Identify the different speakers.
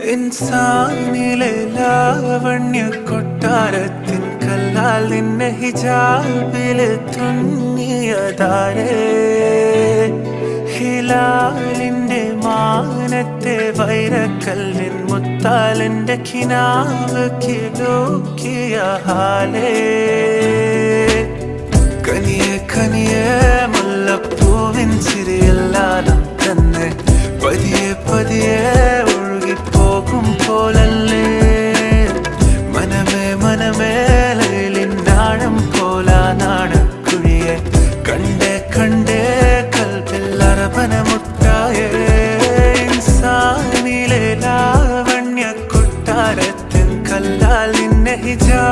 Speaker 1: ഇൻസാനിലെ ലാവണ്യ കൊട്ടാരത്തിൻ കല്ലാൽ നിന്നെ ഹിജാബിൽ തുന്നിയതാരേ. ഹിലാലിന്റെ മാനത്തെ വൈരക്കല്ലിൻ മുത്താലിന്റെ കിനാവ് കിലോക്കിയ ഹാലേ. മുല്ലപ്പൂവിൻ ചിരിയല്ലാലം തന്നെ പതിയെ പതിയെ പൂക്കും പോലല്ലേ? മനമേ മനമേ ലയിലിന്നാഴം പോലാ നാടക്കുഴിയെ കണ്ടേ കണ്ടേ കൽപ്പിൽ അറപനമുട്ടായേ ഇൻസാനിലെ ലാവണ്യ കൊട്ടാരത്തിൽ കല്ലാൽ നിന്നെ ഹിജാ